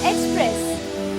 Express,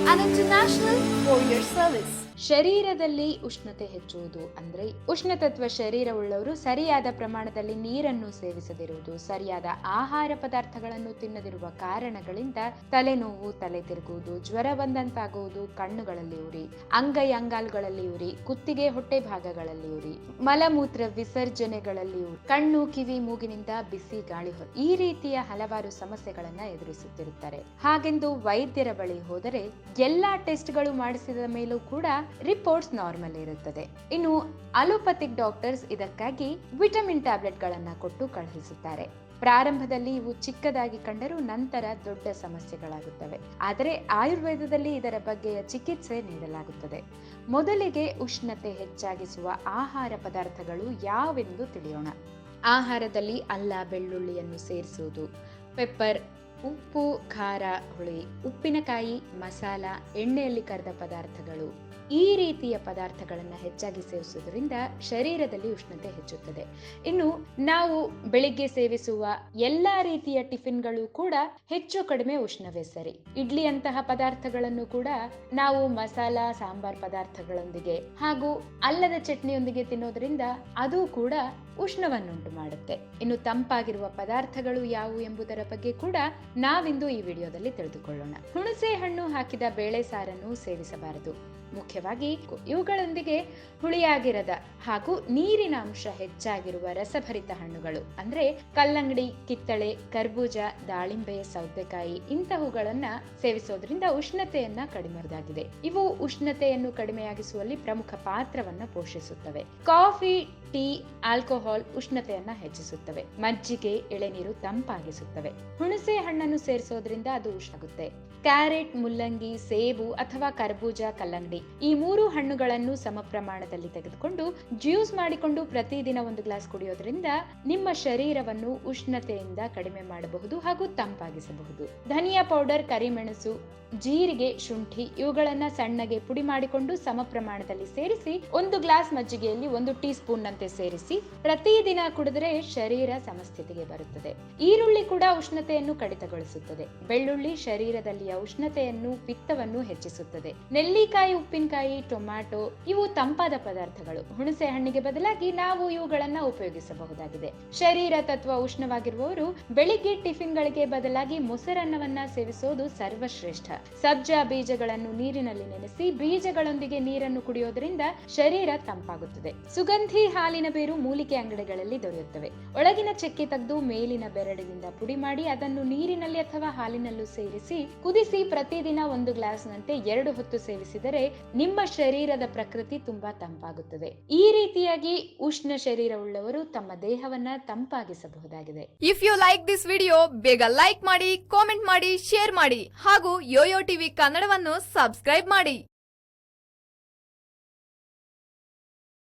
an international courier service ಶರೀರದಲ್ಲಿ ಉಷ್ಣತೆ ಹೆಚ್ಚುವುದು ಅಂದ್ರೆ ಉಷ್ಣತತ್ವ ಶರೀರವುಳ್ಳವರು ಸರಿಯಾದ ಪ್ರಮಾಣದಲ್ಲಿ ನೀರನ್ನು ಸೇವಿಸದಿರುವುದು, ಸರಿಯಾದ ಆಹಾರ ಪದಾರ್ಥಗಳನ್ನು ತಿನ್ನದಿರುವ ಕಾರಣಗಳಿಂದ ತಲೆನೋವು, ತಲೆ ತಿರುಗುವುದು, ಜ್ವರ ಬಂದಂತಾಗುವುದು, ಕಣ್ಣುಗಳಲ್ಲಿ ಉರಿ ಅಂಗೈ ಅಂಗಾಲುಗಳಲ್ಲಿ ಉರಿ, ಕುತ್ತಿಗೆ ಹೊಟ್ಟೆ ಭಾಗಗಳಲ್ಲಿ ಉರಿ, ಮಲಮೂತ್ರ ವಿಸರ್ಜನೆಗಳಲ್ಲಿ ಉರಿ, ಕಣ್ಣು, ಕಿವಿ, ಮೂಗಿನಿಂದ ಬಿಸಿ ಗಾಳಿ ಈ ರೀತಿಯ ಹಲವಾರು ಸಮಸ್ಯೆಗಳನ್ನ ಎದುರಿಸುತ್ತಿರುತ್ತಾರೆ. ಹಾಗೆಂದು ವೈದ್ಯರ ಬಳಿ ಹೋದರೆ ಎಲ್ಲಾ ಟೆಸ್ಟ್ಗಳು ಮಾಡಿಸಿದ ಮೇಲೂ ಕೂಡ ರಿಪೋರ್ಟ್ಸ್ ನಾರ್ಮಲ್ ಇರುತ್ತದೆ. ಇನ್ನು ಅಲೋಪತಿಕ್ ಡಾಕ್ಟರ್ಸ್ ಇದಕ್ಕಾಗಿ ವಿಟಮಿನ್ ಟ್ಯಾಬ್ಲೆಟ್ಗಳನ್ನ ಕೊಟ್ಟು ಕಳುಹಿಸುತ್ತಾರೆ. ಪ್ರಾರಂಭದಲ್ಲಿ ಇವು ಚಿಕ್ಕದಾಗಿ ಕಂಡರೂ ನಂತರ ದೊಡ್ಡ ಸಮಸ್ಯೆಗಳಾಗುತ್ತವೆ. ಆದರೆ ಆಯುರ್ವೇದದಲ್ಲಿ ಇದರ ಬಗ್ಗೆಯ ಚಿಕಿತ್ಸೆ ನೀಡಲಾಗುತ್ತದೆ. ಮೊದಲಿಗೆ ಉಷ್ಣತೆ ಹೆಚ್ಚಾಗಿಸುವ ಆಹಾರ ಪದಾರ್ಥಗಳು ಯಾವೆಂದು ತಿಳಿಯೋಣ. ಆಹಾರದಲ್ಲಿ ಅಲ್ಲ ಬೆಳ್ಳುಳ್ಳಿಯನ್ನು ಸೇರಿಸುವುದು. ಪೆಪ್ಪರ್ ಉಪ್ಪು, ಖಾರ, ಹುಳಿ, ಉಪ್ಪಿನಕಾಯಿ, ಮಸಾಲ, ಎಣ್ಣೆಯಲ್ಲಿ ಕರೆದ ಪದಾರ್ಥಗಳು. ಈ ರೀತಿಯ ಪದಾರ್ಥಗಳನ್ನು ಹೆಚ್ಚಾಗಿ ಸೇವಿಸುವುದರಿಂದ ಶರೀರದಲ್ಲಿ ಉಷ್ಣತೆ ಹೆಚ್ಚುತ್ತದೆ. ಇನ್ನು ನಾವು ಬೆಳಿಗ್ಗೆ ಸೇವಿಸುವ ಎಲ್ಲಾ ರೀತಿಯ ಟಿಫಿನ್ಗಳು ಕೂಡ ಹೆಚ್ಚು ಕಡಿಮೆ ಉಷ್ಣವೇ ಸರಿ. ಇಡ್ಲಿಯಂತಹ ಪದಾರ್ಥಗಳನ್ನು ಕೂಡ ನಾವು ಮಸಾಲ, ಸಾಂಬಾರ್ ಪದಾರ್ಥಗಳೊಂದಿಗೆ ಹಾಗೂ ಅಲ್ಲದ ಚಟ್ನಿಯೊಂದಿಗೆ ತಿನ್ನೋದ್ರಿಂದ ಅದು ಕೂಡ ಉಷ್ಣವನ್ನುಂಟು ಮಾಡುತ್ತೆ. ಇನ್ನು ತಂಪಾಗಿರುವ ಪದಾರ್ಥಗಳು ಯಾವುವು ಎಂಬುದರ ಬಗ್ಗೆ ಕೂಡ ನಾವಿಂದು ಈ ವಿಡಿಯೋದಲ್ಲಿ ತಿಳಿದುಕೊಳ್ಳೋಣ. ಹುಣಸೆ ಹಣ್ಣು ಹಾಕಿದ ಬೇಳೆ ಸಾರನ್ನು ಸೇವಿಸಬಾರದು. ಮುಖ್ಯವಾಗಿ ಇವುಗಳೊಂದಿಗೆ ಹುಳಿಯಾಗಿರದ ಹಾಗೂ ನೀರಿನ ಅಂಶ ಹೆಚ್ಚಾಗಿರುವ ರಸಭರಿತ ಹಣ್ಣುಗಳು, ಅಂದ್ರೆ ಕಲ್ಲಂಗಡಿ, ಕಿತ್ತಳೆ, ಕರ್ಬೂಜ, ದಾಳಿಂಬೆ, ಸೌತೆಕಾಯಿ ಇಂತಹವುಗಳನ್ನ ಸೇವಿಸೋದ್ರಿಂದ ಉಷ್ಣತೆಯನ್ನ ಕಡಿಮೆದಾಗಿದೆ ಇವು ಉಷ್ಣತೆಯನ್ನು ಕಡಿಮೆಯಾಗಿಸುವಲ್ಲಿ ಪ್ರಮುಖ ಪಾತ್ರವನ್ನ ಪೋಷಿಸುತ್ತವೆ. ಕಾಫಿ ಟೀ ಆಲ್ಕೋಹಾಲ್ ಉಷ್ಣತೆಯನ್ನ ಹೆಚ್ಚಿಸುತ್ತವೆ. ಮಜ್ಜಿಗೆ ಎಳೆನೀರು ತಂಪಾಗಿಸುತ್ತವೆ. ಹುಣಸೆ ಹಣ್ಣನ್ನು ಸೇರಿಸೋದ್ರಿಂದ ಅದು ಉಷ್ಣಾಗುತ್ತೆ. ಕ್ಯಾರೆಟ್, ಮುಲ್ಲಂಗಿ, ಸೇಬು ಅಥವಾ ಕರ್ಬೂಜ, ಕಲ್ಲಂಗಡಿ ಈ ಮೂರು ಹಣ್ಣುಗಳನ್ನು ಸಮ ಪ್ರಮಾಣದಲ್ಲಿ ತೆಗೆದುಕೊಂಡು ಜ್ಯೂಸ್ ಮಾಡಿಕೊಂಡು ಪ್ರತಿದಿನ ಒಂದು ಗ್ಲಾಸ್ ಕುಡಿಯೋದ್ರಿಂದ ನಿಮ್ಮ ಶರೀರವನ್ನು ಉಷ್ಣತೆಯಿಂದ ಕಡಿಮೆ ಮಾಡಬಹುದು ಹಾಗೂ ತಂಪಾಗಿಸಬಹುದು. ಧನಿಯಾ ಪೌಡರ್, ಕರಿಮೆಣಸು, ಜೀರಿಗೆ, ಶುಂಠಿ ಇವುಗಳನ್ನ ಸಣ್ಣಗೆ ಪುಡಿ ಮಾಡಿಕೊಂಡು ಸಮ ಪ್ರಮಾಣದಲ್ಲಿ ಸೇರಿಸಿ ಒಂದು ಗ್ಲಾಸ್ ಮಜ್ಜಿಗೆಯಲ್ಲಿ ಒಂದು ಟೀ ಸ್ಪೂನ್ ನಂತೆ ಸೇರಿಸಿ ಪ್ರತಿದಿನ ಕುಡಿದ್ರೆ ಶರೀರ ಸಮಸ್ಥಿತಿಗೆ ಬರುತ್ತದೆ. ಈರುಳ್ಳಿ ಕೂಡ ಉಷ್ಣತೆಯನ್ನು ಕಡಿತಗೊಳಿಸುತ್ತದೆ. ಬೆಳ್ಳುಳ್ಳಿ ಶರೀರದಲ್ಲಿಯ ಉಷ್ಣತೆಯನ್ನು, ಪಿತ್ತವನ್ನು ಹೆಚ್ಚಿಸುತ್ತದೆ. ನೆಲ್ಲಿಕಾಯಿ, ಉಪ್ಪಿನಕಾಯಿ, ಟೊಮ್ಯಾಟೊ ಇವು ತಂಪಾದ ಪದಾರ್ಥಗಳು. ಹುಣಸೆ ಹಣ್ಣಿಗೆ ಬದಲಾಗಿ ನಾವು ಇವುಗಳನ್ನ ಉಪಯೋಗಿಸಬಹುದಾಗಿದೆ. ಶರೀರ ತತ್ವ ಉಷ್ಣವಾಗಿರುವವರು ಬೆಳಿಗ್ಗೆ ಟಿಫಿನ್ಗಳಿಗೆ ಬದಲಾಗಿ ಮೊಸರನ್ನವನ್ನ ಸೇವಿಸುವುದು ಸರ್ವಶ್ರೇಷ್ಠ. ಸಬ್ಜಾ ಬೀಜಗಳನ್ನು ನೀರಿನಲ್ಲಿ ನೆನೆಸಿ ಬೀಜಗಳೊಂದಿಗೆ ನೀರನ್ನು ಕುಡಿಯೋದ್ರಿಂದ ಶರೀರ ತಂಪಾಗುತ್ತದೆ. ಸುಗಂಧಿ ಹಾಲಿನ ಬೇರು ಮೂಲಿಕೆ ಅಂಗಡಿಗಳಲ್ಲಿ ದೊರೆಯುತ್ತವೆ. ಒಳಗಿನ ಚಕ್ಕೆ ತೆಗೆದು ಮೇಲಿನ ಬೆರಡಿನಿಂದ ಪುಡಿ ಮಾಡಿ ಅದನ್ನು ನೀರಿನಲ್ಲಿ ಅಥವಾ ಹಾಲಿನಲ್ಲೂ ಸೇರಿಸಿ ಕುದಿಸಿ ಪ್ರತಿದಿನ ಒಂದು ಗ್ಲಾಸ್ನಂತೆ ಎರಡು ಹೊತ್ತು ಸೇವಿಸಿದರೆ ನಿಮ್ಮ ಶರೀರದ ಪ್ರಕೃತಿ ತುಂಬಾ ತಂಪಾಗುತ್ತದೆ. ಈ ರೀತಿಯಾಗಿ ಉಷ್ಣ ಶರೀರವುಳ್ಳವರು ತಮ್ಮ ದೇಹವನ್ನ ತಂಪಾಗಿಸಬಹುದಾಗಿದೆ. If you like this video ಬೇಗ ಲೈಕ್ ಮಾಡಿ ಕಾಮೆಂಟ್ ಮಾಡಿ ಶೇರ್ ಮಾಡಿ ಹಾಗೂ ಯೋಯೋ ಟಿವಿ ಕನ್ನಡವನ್ನು ಸಬ್ಸ್ಕ್ರೈಬ್ ಮಾಡಿ.